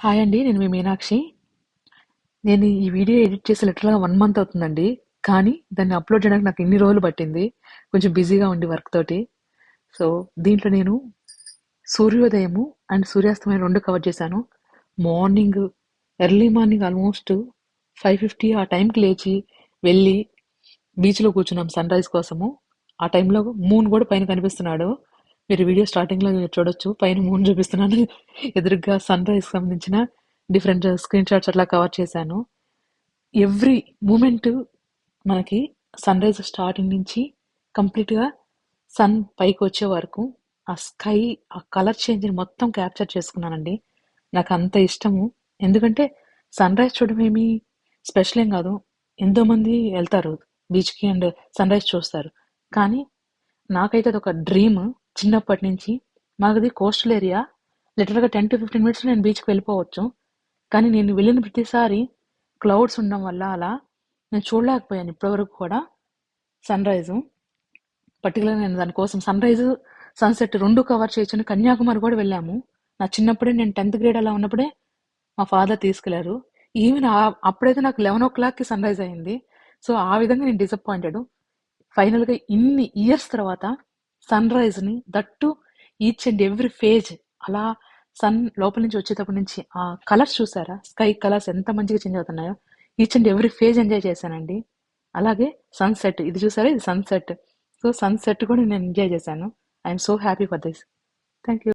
Hi అండి. నేను మీ మీనాక్షి. నేను ఈ వీడియో ఎడిట్ చేసి లిటరల్‌గా వన్ మంత్ అవుతుందండి. కానీ దాన్ని అప్‌లోడ్ చేయడానికి నాకు ఇన్ని రోజులు పట్టింది. కొంచెం బిజీగా ఉండి వర్క్ తోటి. సో, దీంట్లో నేను సూర్యోదయము అండ్ సూర్యాస్తమయం రెండు కవర్ చేశాను. మార్నింగ్ ఎర్లీ మార్నింగ్ ఆల్మోస్ట్ 5:50 ఆ టైంకి లేచి వెళ్ళి బీచ్‌లో కూర్చున్నాం సన్ రైజ్ కోసము. ఆ టైంలో మూన్ కూడా పైన కనిపిస్తున్నాడు. మీరు వీడియో స్టార్టింగ్‌లో చూడొచ్చు. పైన మూన్ చూపిస్తున్నాను. ఎదురుగ్గా సన్‌రైజ్‌కి సంబంధించిన డిఫరెంట్ స్క్రీన్ షాట్స్ అట్లా కవర్ చేశాను. ఎవ్రీ మూమెంట్ మనకి సన్‌రైజ్ స్టార్టింగ్ నుంచి కంప్లీట్‌గా సన్ పైకొచ్చే వరకు ఆ స్కై, ఆ కలర్ చేంజ్‌ని మొత్తం క్యాప్చర్ చేసుకున్నానండి. నాకు అంత ఇష్టము. ఎందుకంటే సన్‌రైజ్ చూడడం ఏమి స్పెషల్ ఏం కాదు. ఎంతోమంది వెళ్తారు బీచ్‌కి అండ్ సన్ రైజ్ చూస్తారు. కానీ నాకైతే అది ఒక డ్రీమ్ చిన్నప్పటి నుంచి. మాది కోస్టల్ ఏరియా. లిటరల్‌గా 10-15 మినిట్స్‌లో నేను బీచ్‌కి వెళ్ళిపోవచ్చు. కానీ నేను వెళ్ళిన ప్రతిసారి క్లౌడ్స్ ఉండడం వల్ల అలా నేను చూడలేకపోయాను ఇప్పటివరకు కూడా సన్‌రైజు. పర్టికులర్ నేను దాని కోసం సన్‌రైజ్, సన్‌సెట్ రెండు కవర్ చేయొచ్చని కన్యాకుమారి కూడా వెళ్ళాము. నా చిన్నప్పుడే నేను 10థ్ గ్రేడ్ అలా ఉన్నప్పుడే మా ఫాదర్ తీసుకెళ్ళారు. ఈవెన్ అప్పుడైతే నాకు 11:00కి సన్‌రైజ్ అయింది. సో, ఆ విధంగా నేను డిసప్పాయింటెడ్. ఫైనల్‌గా ఇన్ని ఇయర్స్ తర్వాత సన్‌రైజ్‌ని that that each and every phase అలా సన్ లోపల నుంచి వచ్చేటప్పటి నుంచి ఆ కలర్స్ చూసారా? స్కై కలర్స్ ఎంత మంచిగా చేంజ్ అవుతున్నాయో. Each and every phase enjoy చేశానండి. అలాగే సన్‌సెట్ ఇది చూసారా? ఇది సన్‌సెట్. సో, సన్‌సెట్ కూడా నేను ఎంజాయ్ చేశాను. I'm so happy for this. Thank you.